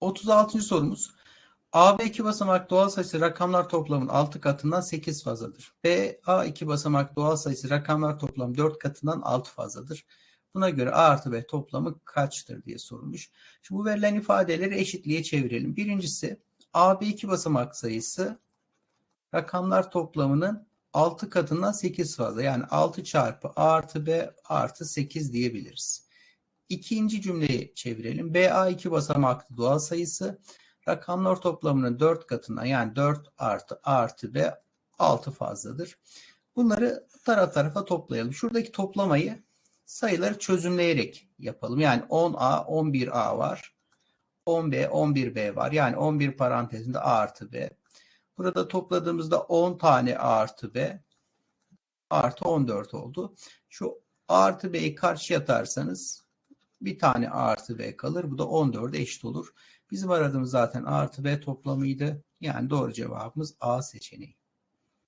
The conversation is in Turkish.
36. sorumuz. AB iki basamak doğal sayısı rakamlar toplamının 6 katından 8 fazladır. BA iki basamak doğal sayısı rakamlar toplamı 4 katından 6 fazladır. Buna göre A artı B toplamı kaçtır diye sorulmuş. Şimdi bu verilen ifadeleri eşitliğe çevirelim. Birincisi AB iki basamak sayısı rakamlar toplamının 6 katından 8 fazla. Yani 6 çarpı A artı B artı 8 diyebiliriz. İkinci cümleyi çevirelim. BA iki basamaklı doğal sayısı rakamlar toplamının 4 katından yani 4 artı artı B 6 fazladır. Bunları taraf tarafa toplayalım. Şuradaki toplamayı sayıları çözümleyerek yapalım. Yani 10A, 11A var. 10B, 11B var. Yani 11 parantezinde A artı B. Burada topladığımızda 10 tane A artı B artı 14 oldu. Şu A artı B'yi karşıya atarsanız bir tane A artı B kalır. Bu da 14'e eşit olur. Bizim aradığımız zaten A artı B toplamıydı. Yani doğru cevabımız A seçeneği.